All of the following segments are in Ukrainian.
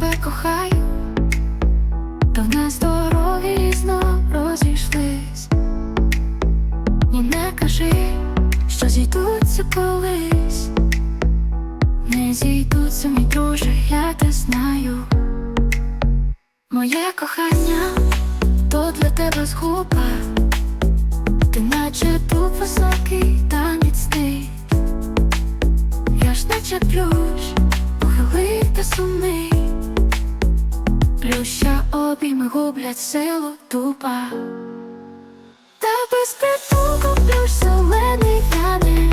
тебе кохаю, то в нас дороги різно розійшлись, і не кажи, що зійдуться колись, не зійдуться, мій друже, я те знаю. Моє кохання то для тебе згуба, ти наче тут високий та міцний, я ж наче плющ, похилий та сумний. Плюща обійми гублять силу дуба. Та без притулку плющ зелений в'яне.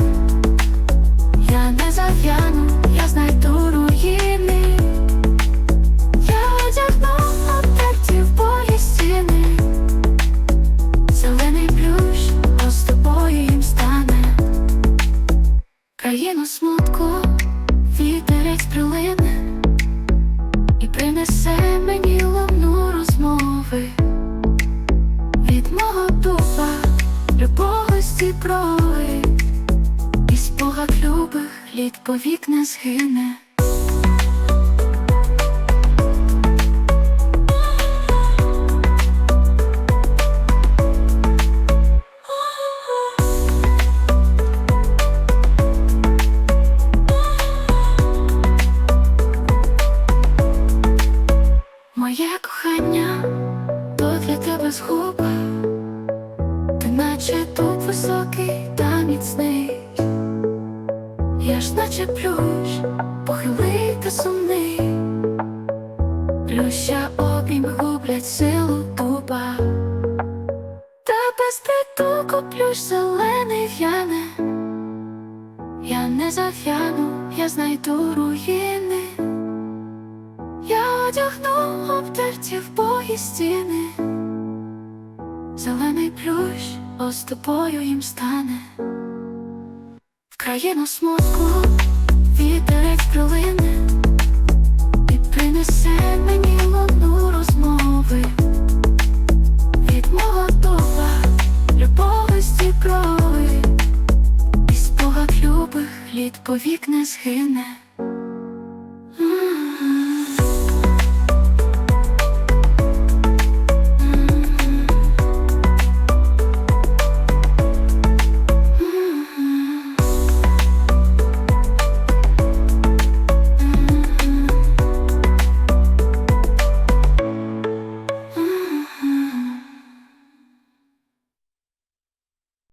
Я не зав'яну, я знайду руїни. Я одягну аптеки в бої стіни. Зелений плющ, з тобою їм стане. Країну смутку, любовості проги, і спогад любих літ повік не згине. Моє кохання, то для тебе згуба, наче дуб високий та міцний, я ж наче плющ, похилий та сумний, плюща обійми гублять силу дуба, та без притулку плющ зелений в'яне, я не зав'яну, я знайду руїни. Я одягну обтерті в бої стіни, зелений плющ, о тобою їм стане. В країну смутку вітерець прилине і принесе мені луну розмови від мого дуба, любовості крови, і спогад любих літ повік не згине.